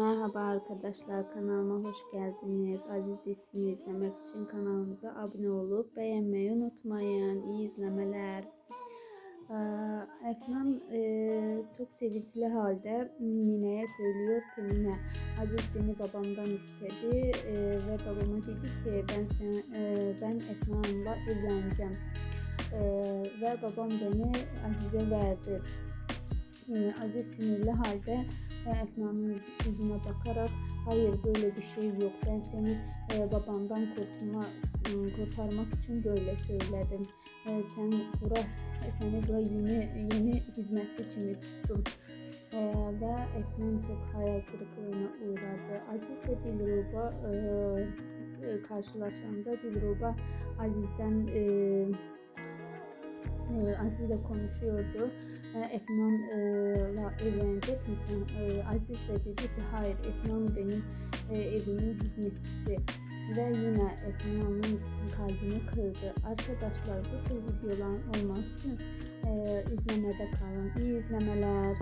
Merhaba arkadaşlar kanalıma hoş geldiniz. Aziz dizisini izlemek için kanalımıza abone olup beğenmeyi unutmayın. İyi izlemeler. Ee, Efnan e, çok sevinçli halde Mine'ye söylüyor ki Mine Aziz beni babamdan istedi e, ve babama dedi ki ben sen, e, ben Efnan'la evleneceğim E, ve babam beni Aziz'e verdi. E, Aziz sinirli halde e, Efna'nın yüz- yüzüne bakarak hayır böyle bir şey yok. Ben seni e, babamdan kurtulma ım, kurtarmak için böyle söyledim. E, sen bura seni bura yeni yeni hizmetçi kimi tuttum E, ve Efnan çok hayal kırıklığına uğradı. Aziz ve Dilruba e, e, karşılaşanda Dilruba Aziz'den e, e, Aziz'le konuşuyordu. E, Efnan'la evlenecek misin? E, Aziz de dedi ki hayır Efnan benim e, evimin hizmetçisi. Ve yine Efnan'ın kalbini kırdı. Arkadaşlar bu tür videolar olması için e, izlemede kalın. İyi izlemeler.